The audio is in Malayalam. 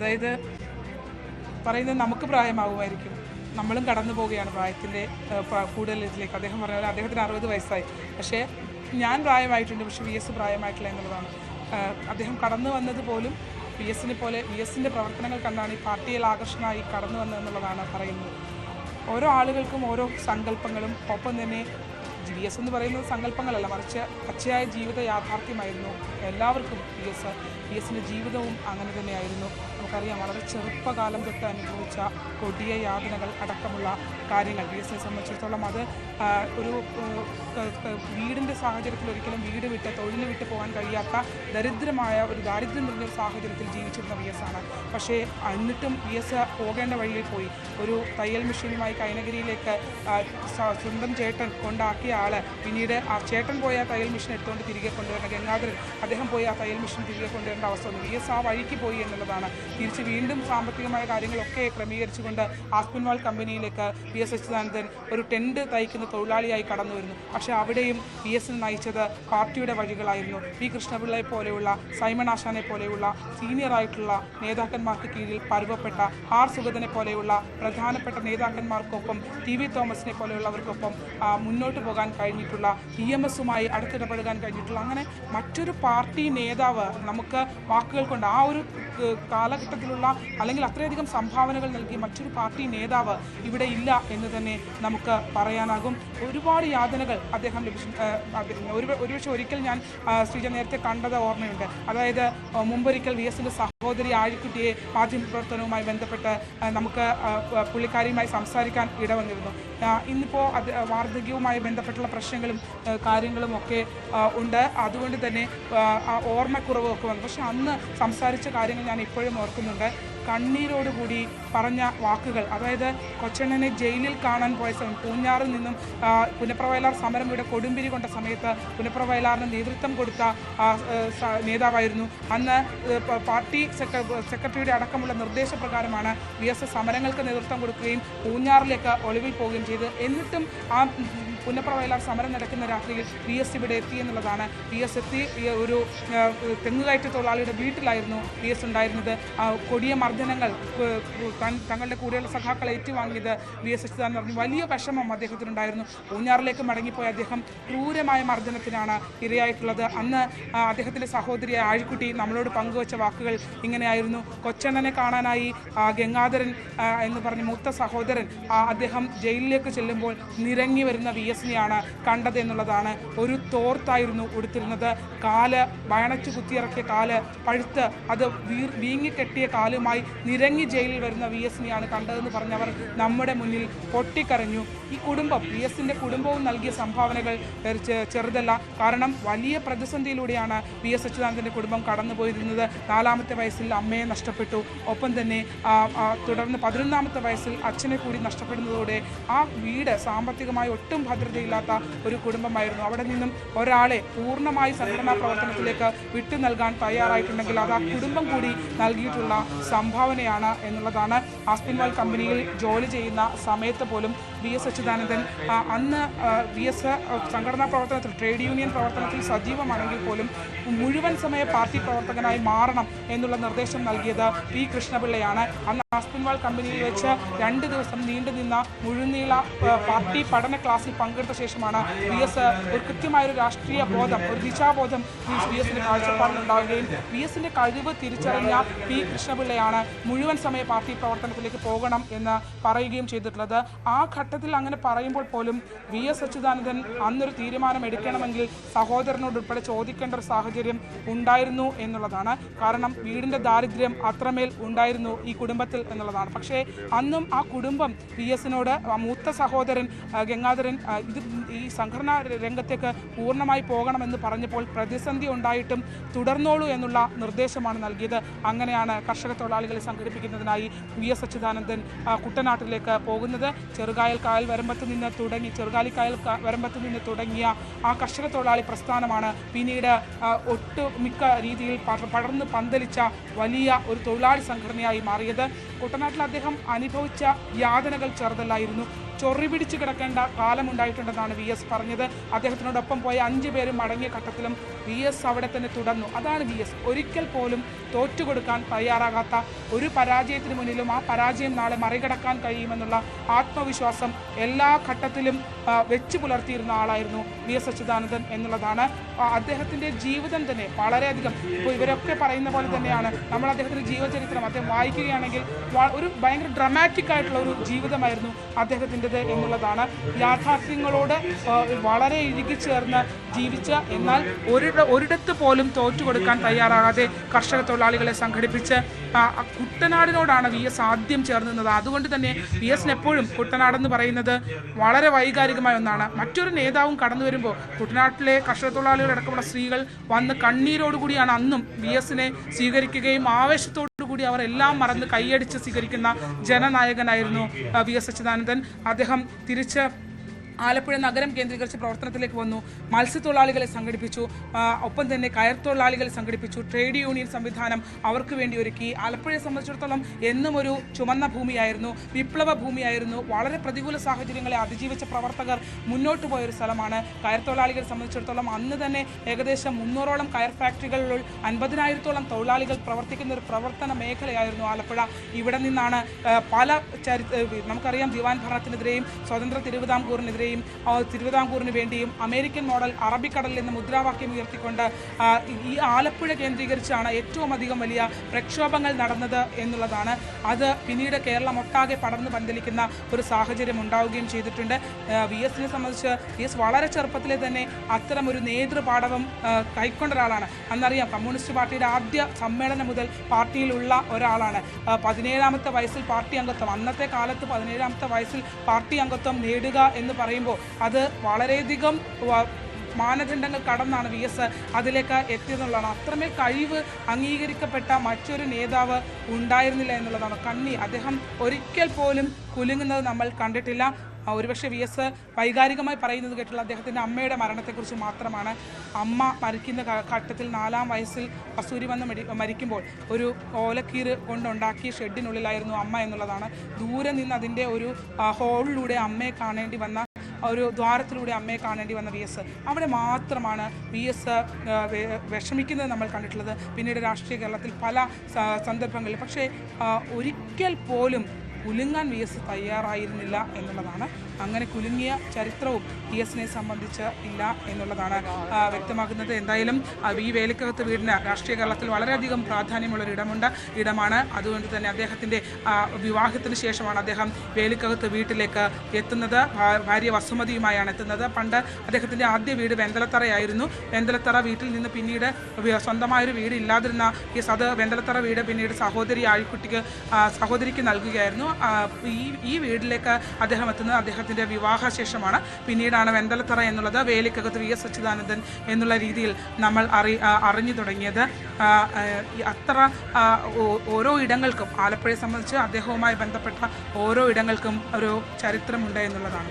അതായത് പറയുന്നത് നമുക്ക് പ്രായമാകുമായിരിക്കും നമ്മളും കടന്നു പോവുകയാണ് പ്രായത്തിന്റെ കൂടുതൽ ഇതിലേക്ക് അദ്ദേഹം പറഞ്ഞ പോലെ അദ്ദേഹത്തിന് അറുപത് വയസ്സായി. പക്ഷേ ഞാൻ പ്രായമായിട്ടുണ്ട് പക്ഷേ വി എസ് പ്രായമായിട്ടില്ല എന്നുള്ളതാണ്. അദ്ദേഹം കടന്നു വന്നത് പോലും വി എസിനെ പോലെ വി എസിന്റെ പ്രവർത്തനങ്ങൾ കണ്ടാണ് ഈ പാർട്ടിയിൽ ആകർഷണമായി കടന്നു വന്നതെന്നുള്ളതാണ് പറയുന്നത്. ഓരോ ആളുകൾക്കും ഓരോ സങ്കല്പങ്ങളും ഒപ്പം തന്നെ വി എസ് എന്ന് പറയുന്നത് സങ്കല്പങ്ങളല്ല മറിച്ച് പച്ചയായ ജീവിത യാഥാർത്ഥ്യമായിരുന്നു. എല്ലാവർക്കും വി എസ് വി എസിന്റെ ജീവിതവും അങ്ങനെ തന്നെയായിരുന്നു. നമുക്കറിയാം വളരെ ചെറുപ്പകാലം തൊട്ട് അനുഭവിച്ച കൊടിയ യാതനകൾ അടക്കമുള്ള കാര്യങ്ങൾ. വി എസിനെ സംബന്ധിച്ചിടത്തോളം അത് ഒരു വീടിന്റെ സാഹചര്യത്തിൽ ഒരിക്കലും വീട് വിട്ട് തൊഴിൽ വിട്ട് പോകാൻ കഴിയാത്ത ദരിദ്രമായ ഒരു ദാരിദ്ര്യം നിറഞ്ഞ ഒരു സാഹചര്യത്തിൽ ജീവിച്ചിരുന്ന വി എസ് ആണ്. പക്ഷേ എന്നിട്ടും വി എസ് പോകേണ്ട വഴിയിൽ പോയി. ഒരു തയ്യൽ മെഷീനുമായി കൈനഗിരിയിലേക്ക് സ്വന്തം ചേട്ടൻ കൊണ്ടാക്കിയ ആൾ പിന്നീട് ആ ചേട്ടൻ പോയ തയ്യൽ മെഷീൻ എടുത്തുകൊണ്ട് തിരികെ കൊണ്ടുവരുന്ന ഗംഗാധരൻ അദ്ദേഹം പോയി ആ തയ്യൽ മെഷീൻ തിരികെ കൊണ്ടുവരേണ്ട അവസ്ഥ വന്നു. വി എസ് ആ വഴിക്ക് പോയി എന്നുള്ളതാണ് തിരിച്ച് വീണ്ടും സാമ്പത്തികമായ കാര്യങ്ങളൊക്കെ ക്രമീകരിച്ചുകൊണ്ട് ആസ്പിൻവാൾ കമ്പനിയിലേക്ക് വി എസ് അച്യുതാനന്ദൻ ഒരു ടെൻഡ് തയ്ക്കുന്ന തൊഴിലാളിയായി കടന്നു വരുന്നു. പക്ഷേ അവിടെയും വി എസിന് നയിച്ചത് പാർട്ടിയുടെ വഴികളായിരുന്നു. പി കൃഷ്ണപിള്ളയെ പോലെയുള്ള സൈമൺ ആശാനെ പോലെയുള്ള സീനിയർ ആയിട്ടുള്ള നേതാക്കന്മാർക്ക് കീഴിൽ പരുവപ്പെട്ട ആർ സുഗതനെ പോലെയുള്ള പ്രധാനപ്പെട്ട നേതാക്കന്മാർക്കൊപ്പം ടി വി തോമസിനെ പോലെയുള്ളവർക്കൊപ്പം മുന്നോട്ട് പോകാൻ കഴിഞ്ഞിട്ടുള്ള ഇ എം എസുമായി അടുത്തിടപഴകാൻ കഴിഞ്ഞിട്ടുള്ള അങ്ങനെ മറ്റൊരു പാർട്ടി നേതാവ് നമുക്ക് വാക്കുകൾ കൊണ്ട് ആ ഒരു ഏഹ്, കാലഘട്ടത്തിലുള്ള അല്ലെങ്കിൽ അത്രയധികം സംഭാവനകൾ നൽകിയ മറ്റൊരു പാർട്ടി നേതാവ് ഇവിടെ ഇല്ല എന്ന് തന്നെ നമുക്ക് പറയാനാകും. ഒരുപാട് യാതനകൾ അദ്ദേഹം ലഭിച്ചു ഒരു ഒരുപക്ഷെ ഒരിക്കൽ ഞാൻ ശ്രീജ നേരത്തെ കണ്ടത് ഓർമ്മയുണ്ട്. അതായത് മുമ്പൊരിക്കൽ വി എസിന്റെ സഹോദരി ആഴിക്കുട്ടിയെ മാധ്യമപ്രവർത്തനവുമായി ബന്ധപ്പെട്ട് നമുക്ക് പുള്ളിക്കാരിയുമായി സംസാരിക്കാൻ ഇടവന്നിരുന്നു. ഇന്നിപ്പോൾ അത് വാർദ്ധക്യവുമായി ബന്ധപ്പെട്ടുള്ള പ്രശ്നങ്ങളും കാര്യങ്ങളും ഒക്കെ ഉണ്ട്. അതുകൊണ്ട് തന്നെ ആ വന്നു. പക്ഷെ അന്ന് സംസാരിച്ച കാര്യങ്ങൾ ഞാൻ ഇപ്പോഴും ഓർക്കുന്നുണ്ട് കണ്ണീരോടുകൂടി പറഞ്ഞ വാക്കുകൾ. അതായത് കൊച്ചണ്ണനെ ജയിലിൽ കാണാൻ പോയ സമയം പൂഞ്ഞാറിൽ നിന്നും പുനപ്രവയലാർ സമരം ഇവിടെ കൊടുമ്പിരി കൊണ്ട സമയത്ത് പുനപ്രവയലാറിന് നേതൃത്വം കൊടുത്ത നേതാവായിരുന്നു. അന്ന് പാർട്ടി സെക്ര- സെക്രട്ടറിയുടെ അടക്കമുള്ള നിർദ്ദേശപ്രകാരമാണ് വി എസ് സമരങ്ങൾക്ക് നേതൃത്വം കൊടുക്കുകയും പൂഞ്ഞാറിലേക്ക് ഒളിവിൽ പോവുകയും ചെയ്തത് എന്നിട്ടും ആ പുനപ്രവയലാർ സമരം നടക്കുന്ന രാത്രിയിൽ വി എസ് ഇവിടെ എത്തി എന്നുള്ളതാണ്. വി എസ് എത്തി ഒരു തെങ്ങുകയറ്റ തൊഴിലാളിയുടെ വീട്ടിലായിരുന്നു വി എസ് ഉണ്ടായിരുന്നത്. കൊടിയ മർദ്ദനങ്ങൾ തൻ- തങ്ങളുടെ കൂടെയുള്ള സഖാക്കളെ ഏറ്റുവാങ്ങിയത് വി എസ് അച്യുതാനന്ദൻ പറഞ്ഞു. വലിയ വിഷമം അദ്ദേഹത്തിനുണ്ടായിരുന്നു. പൂഞ്ഞാറിലേക്ക് മടങ്ങിപ്പോയ അദ്ദേഹം ക്രൂരമായ മർദ്ദനത്തിനാണ് ഇരയായിട്ടുള്ളത്. അന്ന് അദ്ദേഹത്തിന്റെ സഹോദരി ആഴിക്കുട്ടി നമ്മളോട് പങ്കുവച്ച വാക്കുകൾ ഇങ്ങനെയായിരുന്നു. കൊച്ചണ്ണനെ കാണാനായി ഗംഗാധരൻ എന്ന് പറഞ്ഞ മൂത്ത സഹോദരൻ അദ്ദേഹം ജയിലിലേക്ക് ചെല്ലുമ്പോൾ നിരങ്ങി വരുന്ന വി എസിനെയാണ് കണ്ടത് എന്നുള്ളതാണ് ഒരു തോർത്തായിരുന്നു ഉടുത്തിരുന്നത്. കാൽ വയണച്ചു കുത്തിയിറക്കിയ കാൽ പഴുത്ത് അത് വീർ വീങ്ങിക്കെട്ടിയ കാലുമായി നിരങ്ങി ജയിലിൽ വരുന്ന വി എസിനെയാണ് കണ്ടതെന്ന് പറഞ്ഞവർ നമ്മുടെ മുന്നിൽ പൊട്ടിക്കരഞ്ഞു. ഈ കുടുംബം വി എസിന്റെ കുടുംബവും നൽകിയ സംഭാവനകൾ ചെറുതല്ല. കാരണം വലിയ പ്രതിസന്ധിയിലൂടെയാണ് വി എസ് അച്യുതാനന്ദന്റെ കുടുംബം കടന്നുപോയിരുന്നത്. നാലാമത്തെ വയസ്സിൽ അമ്മയെ നഷ്ടപ്പെട്ടു. ഒപ്പം തന്നെ തുടർന്ന് പതിനൊന്നാമത്തെ വയസ്സിൽ അച്ഛനെ കൂടി നഷ്ടപ്പെടുന്നതോടെ ആ വീട് സാമ്പത്തികമായി ഒട്ടും ഭദ്രതയില്ലാത്ത ഒരു കുടുംബമായിരുന്നു. അവിടെ നിന്നും ഒരാളെ പൂർണമായി സംഘടനാ പ്രവർത്തനത്തിലേക്ക് വിട്ടു നൽകാൻ തയ്യാറായിട്ടുണ്ടെങ്കിൽ അത് ആ കുടുംബം കൂടി നൽകിയിട്ടുള്ള സംഭാവനയാണ് എന്നുള്ളതാണ് ആസ്പിൻവാൾ കമ്പനിയിൽ ജോലി ചെയ്യുന്ന സമയത്ത് പോലും വി എസ് അച്യുതാനന്ദൻ. അന്ന് വി എസ് സംഘടനാ പ്രവർത്തനത്തിൽ ട്രേഡ് യൂണിയൻ പ്രവർത്തനത്തിൽ സജീവമാണെങ്കിൽ പോലും മുഴുവൻ സമയ പാർട്ടി പ്രവർത്തകനായി മാറണം എന്നുള്ള നിർദ്ദേശം നൽകിയത് പി കൃഷ്ണപിള്ളയാണ്. അന്ന് ആസ്പിൻവാൾ കമ്പനിയിൽ വെച്ച് രണ്ട് ദിവസം നീണ്ടു നിന്ന മുഴുനീള പാർട്ടി പഠന ക്ലാസ്സിൽ പങ്കെടുത്ത ശേഷമാണ് വി എസ് ഒരു കൃത്യമായൊരു രാഷ്ട്രീയ ബോധം ഒരു ദിശാബോധം വി എസിന്റെ കാഴ്ചപ്പാടിലുണ്ടാവുകയും വി എസിന്റെ കഴിവ് തിരിച്ചറിഞ്ഞ പി കൃഷ്ണപിള്ളയാണ് മുഴുവൻ സമയ പാർട്ടി പ്രവർത്തനത്തിലേക്ക് പോകണം എന്ന് പറയുകയും ചെയ്തിട്ടുള്ളത്. ആ ഘട്ടത്തിൽ അങ്ങനെ പറയുമ്പോൾ പോലും വി എസ് അച്യുതാനന്ദൻ അന്നൊരു തീരുമാനം എടുക്കണമെങ്കിൽ സഹോദരനോടുൾപ്പെടെ ചോദിക്കേണ്ട ഒരു സാഹചര്യം ഉണ്ടായിരുന്നു എന്നുള്ളതാണ്. കാരണം വീടിന്റെ ദാരിദ്ര്യം അത്രമേൽ ഉണ്ടായിരുന്നു ഈ കുടുംബത്തിൽ എന്നുള്ളതാണ്. പക്ഷേ അന്നും ആ കുടുംബം വി എസിനോട് മൂത്ത സഹോദരൻ ഗംഗാധരൻ ഇത് ഈ സംഘടനാ രംഗത്തേക്ക് പൂർണമായി പോകണമെന്ന് പറഞ്ഞപ്പോൾ പ്രതിസന്ധി ഉണ്ടായിട്ടും തുടർന്നോളൂ എന്നുള്ള നിർദ്ദേശമാണ് നൽകിയത്. അങ്ങനെയാണ് കർഷക തൊഴിലാളികളെ സംഘടിപ്പിക്കുന്നതിനായി വി എസ് അച്യുതാനന്ദൻ കുട്ടനാട്ടിലേക്ക് പോകുന്നത്. ചെറുകായൽ കായൽ വരമ്പത്ത് നിന്ന് തുടങ്ങി ചെറുകാലിക്കായൽ വരമ്പത്ത് നിന്ന് തുടങ്ങിയ ആ കർഷക തൊഴിലാളി പ്രസ്ഥാനമാണ് പിന്നീട് ഒട്ടുമിക്ക രീതിയിൽ പട- പടർന്ന് പന്തലിച്ച വലിയ ഒരു തൊഴിലാളി സംഘടനയായി മാറിയത്. കുട്ടനാട്ടിൽ അദ്ദേഹം അനുഭവിച്ച യാതനകൾ ചെറുതല്ലായിരുന്നു. ചൊറി പിടിച്ച് കിടക്കേണ്ട കാലമുണ്ടായിട്ടുണ്ടെന്നാണ് വി എസ് പറഞ്ഞത്. അദ്ദേഹത്തിനോടൊപ്പം പോയ അഞ്ച് പേരും മടങ്ങിയ ഘട്ടത്തിലും വി എസ് അവിടെ തന്നെ തുടർന്നു. അതാണ് വി എസ്. ഒരിക്കൽ പോലും തോറ്റുകൊടുക്കാൻ തയ്യാറാകാത്ത ഒരു പരാജയത്തിന് മുന്നിലും ആ പരാജയം നാളെ മറികടക്കാൻ കഴിയുമെന്നുള്ള ആത്മവിശ്വാസം എല്ലാ ഘട്ടത്തിലും വെച്ചു പുലർത്തിയിരുന്ന ആളായിരുന്നു വി എസ് അച്യുതാനന്ദൻ എന്നുള്ളതാണ്. അദ്ദേഹത്തിന്റെ ജീവിതം തന്നെ വളരെയധികം ഇപ്പോൾ ഇവരൊക്കെ പറയുന്ന പോലെ തന്നെയാണ്. നമ്മൾ അദ്ദേഹത്തിന്റെ ജീവചരിത്രം അദ്ദേഹം വായിക്കുകയാണെങ്കിൽ ഒരു ഭയങ്കര ഡ്രമാറ്റിക് ആയിട്ടുള്ള ഒരു ജീവിതമായിരുന്നു അദ്ദേഹത്തിന്റെത് എന്നുള്ളതാണ്. യാഥാർത്ഥ്യങ്ങളോട് വളരെ ഇഴുകിച്ചേർന്ന് ജീവിച്ച എന്നാൽ ഒരിട ഒരിടത്ത് പോലും തോറ്റു കൊടുക്കാൻ തയ്യാറാകാതെ കർഷക തൊഴിലാളികളെ സംഘടിപ്പിച്ച് കുട്ടനാടിനോടാണ് വി എസ് ആദ്യം ചേർന്നിരുന്നത് അതുകൊണ്ട് തന്നെ വി എസിന് എപ്പോഴും കുട്ടനാടെന്ന് പറയുന്നത് വളരെ വൈകാരികമായ ഒന്നാണ്. മറ്റൊരു നേതാവും കടന്നു വരുമ്പോൾ കുട്ടനാട്ടിലെ കർഷക തൊഴിലാളികളടക്കമുള്ള സ്ത്രീകൾ വന്ന് കണ്ണീരോടുകൂടിയാണ് അന്നും വി എസിനെ സ്വീകരിക്കുകയും ആവേശത്തോടുകൂടി അവർ എല്ലാം മറന്ന് കൈയടിച്ച് സ്വീകരിക്കുന്ന ജനനായകനായിരുന്നു വി എസ് അച്യുതാനന്ദൻ. അദ്ദേഹം തിരിച്ച് ആലപ്പുഴ നഗരം കേന്ദ്രീകരിച്ച് പ്രവർത്തനത്തിലേക്ക് വന്നു. മത്സ്യത്തൊഴിലാളികളെ സംഘടിപ്പിച്ചു. ഒപ്പം തന്നെ കയർ തൊഴിലാളികളെ സംഘടിപ്പിച്ചു. ട്രേഡ് യൂണിയൻ സംവിധാനം അവർക്ക് വേണ്ടി ഒരുക്കി. ആലപ്പുഴയെ സംബന്ധിച്ചിടത്തോളം എന്നും ഒരു ചുമന്ന ഭൂമിയായിരുന്നു. വിപ്ലവ ഭൂമിയായിരുന്നു. വളരെ പ്രതികൂല സാഹചര്യങ്ങളെ അതിജീവിച്ച പ്രവർത്തകർ മുന്നോട്ട് പോയൊരു സ്ഥലമാണ്. കയർ തൊഴിലാളികളെ സംബന്ധിച്ചിടത്തോളം അന്ന് തന്നെ ഏകദേശം മുന്നൂറോളം കയർ ഫാക്ടറികളിൽ അൻപതിനായിരത്തോളം തൊഴിലാളികൾ പ്രവർത്തിക്കുന്ന ഒരു പ്രവർത്തന മേഖലയായിരുന്നു ആലപ്പുഴ. ഇവിടെ നിന്നാണ് പല ചരി നമുക്കറിയാം ദിവാൻ ഭരണത്തിനെതിരെയും സ്വതന്ത്ര തിരുവിതാംകൂറിനെതിരെയും ആ, തിരുവിതാംകൂറിന് വേണ്ടിയും അമേരിക്കൻ മോഡൽ അറബിക്കടലിൽ നിന്ന് മുദ്രാവാക്യം ഉയർത്തിക്കൊണ്ട് ഈ ആലപ്പുഴ കേന്ദ്രീകരിച്ചാണ് ഏറ്റവും അധികം വലിയ പ്രക്ഷോഭങ്ങൾ നടന്നത് എന്നുള്ളതാണ്. അത് പിന്നീട് കേരളം ഒട്ടാകെ പടർന്നു പന്തലിക്കുന്ന ഒരു സാഹചര്യം ഉണ്ടാവുകയും ചെയ്തിട്ടുണ്ട്. വി എസിനെ സംബന്ധിച്ച് വി എസ് വളരെ ചെറുപ്പത്തിലെ തന്നെ അത്തരം ഒരു നേതൃപാഠവം കൈക്കൊണ്ട ഒരാളാണ് അന്നറിയാം കമ്മ്യൂണിസ്റ്റ് പാർട്ടിയുടെ ആദ്യ സമ്മേളനം മുതൽ പാർട്ടിയിലുള്ള ഒരാളാണ്. പതിനേഴാമത്തെ വയസ്സിൽ പാർട്ടി അംഗത്വം അന്നത്തെ കാലത്ത് പതിനേഴാമത്തെ വയസ്സിൽ പാർട്ടി അംഗത്വം നേടുക എന്ന് പറയുമ്പോൾ അത് വളരെയധികം മാനദണ്ഡങ്ങൾ കടന്നാണ് വി എസ് അതിലേക്ക് എത്തിയതെന്നുള്ളതാണ് അത്രമേൽ കഴിവ് അംഗീകരിക്കപ്പെട്ട മറ്റൊരു നേതാവ് ഉണ്ടായിരുന്നില്ല എന്നുള്ളതാണ്. കണ്ണി അദ്ദേഹം ഒരിക്കൽ പോലും കുലുങ്ങുന്നത് നമ്മൾ കണ്ടിട്ടില്ല. ഒരുപക്ഷെ വി എസ് വൈകാരികമായി പറയുന്നത് കേട്ടുള്ള അദ്ദേഹത്തിന്റെ അമ്മയുടെ മരണത്തെക്കുറിച്ച് മാത്രമാണ്. അമ്മ മരിക്കുന്ന ഘട്ടത്തിൽ നാലാം വയസ്സിൽ കസ്തൂരി വന്ന് മരി മരിക്കുമ്പോൾ ഒരു ഓലക്കീറ് കൊണ്ടുണ്ടാക്കിയ ഷെഡിനുള്ളിലായിരുന്നു അമ്മ എന്നുള്ളതാണ്. ദൂരെ നിന്ന് അതിന്റെ ഒരു ഹോളിലൂടെ അമ്മയെ കാണേണ്ടി വന്ന ഒരു ദ്വാരത്തിലൂടെ അമ്മയെ കാണേണ്ടി വന്ന വി എസ്. അവിടെ മാത്രമാണ് വി എസ് വിഷമിക്കുന്നത് നമ്മൾ കണ്ടിട്ടുള്ളത്. പിന്നീട് രാഷ്ട്രീയ കേരളത്തിൽ പല സന്ദർഭങ്ങളിൽ. പക്ഷേ ഒരിക്കൽ പോലും കുലുങ്ങാൻ വി എസ് തയ്യാറായിരുന്നില്ല എന്നുള്ളതാണ്. അങ്ങനെ കുലുങ്ങിയ ചരിത്രവും വി എസിനെ സംബന്ധിച്ച് ഇല്ല എന്നുള്ളതാണ് വ്യക്തമാക്കുന്നത്. എന്തായാലും ഈ വേലിക്കകത്ത് വീടിന് രാഷ്ട്രീയ കേരളത്തിൽ വളരെയധികം പ്രാധാന്യമുള്ളൊരു ഇടമുണ്ട് ഇടമാണ്. അതുകൊണ്ട് തന്നെ അദ്ദേഹത്തിന്റെ വിവാഹത്തിന് ശേഷമാണ് അദ്ദേഹം വേലിക്കകത്ത് വീട്ടിലേക്ക് എത്തുന്നത്. ഭാര്യ വസുമതിയുമായാണ് എത്തുന്നത്. പണ്ട് അദ്ദേഹത്തിന്റെ ആദ്യ വീട് വെന്തലത്തറയായിരുന്നു. വെന്തലത്തറ വീട്ടിൽ നിന്ന് പിന്നീട് സ്വന്തമായൊരു വീട് ഇല്ലാതിരുന്ന ഈ സത് വെന്തലത്തറ വീട് പിന്നീട് സഹോദരി ആഴിക്കുട്ടിക്ക് സഹോദരിക്ക് നൽകുകയായിരുന്നു. ഈ ഈ വീട്ടിലേക്ക് അദ്ദേഹം എത്തുന്നത് അദ്ദേഹത്തിന്റെ വിവാഹ ശേഷമാണ് പിന്നീടാണ് വെന്തലത്തറ എന്നുള്ളത് വേലിക്കകത്ത് വി എസ് അച്യുതാനന്ദൻ എന്നുള്ള രീതിയിൽ നമ്മൾ അറി അറിഞ്ഞു തുടങ്ങിയത്. അത്ര ഓരോ ഇടങ്ങൾക്കും ആലപ്പുഴയെ സംബന്ധിച്ച് അദ്ദേഹവുമായി ബന്ധപ്പെട്ട ഓരോ ഇടങ്ങൾക്കും ഒരു ചരിത്രമുണ്ട് എന്നുള്ളതാണ്.